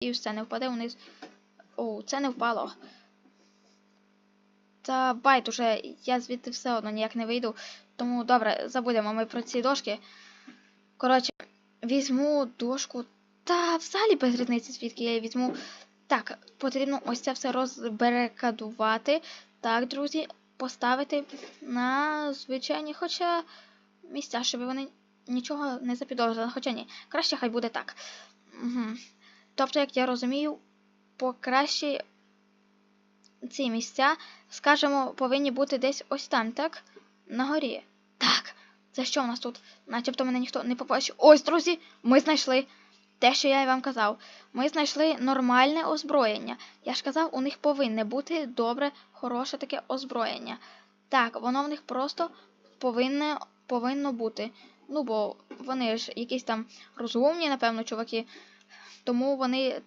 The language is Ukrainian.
І все не впаде вниз. О, це не впало. Та байдуже, я звідти все одно ніяк не вийду. Тому добре, забудемо ми про ці дошки. Коротше, візьму дошку. Та взагалі без різниці, звідки я її візьму. Так, потрібно ось це все розберекадувати. Так, друзі, поставити на звичайні, хоча місця, щоб вони нічого не запідозрили. Хоча ні, краще хай буде так. Угу. Тобто, як я розумію, покраще ці місця, скажімо, повинні бути десь ось там, так? На горі. Так. Це що у нас тут? Начебто мене ніхто не побачив. Ось, друзі, ми знайшли те, що я й вам казав. Ми знайшли нормальне озброєння. Я ж казав, у них повинне бути добре, хороше таке озброєння. Так, воно в них просто повинне, повинно бути. Ну, бо вони ж якісь там розумні, напевно, чуваки. Тому вони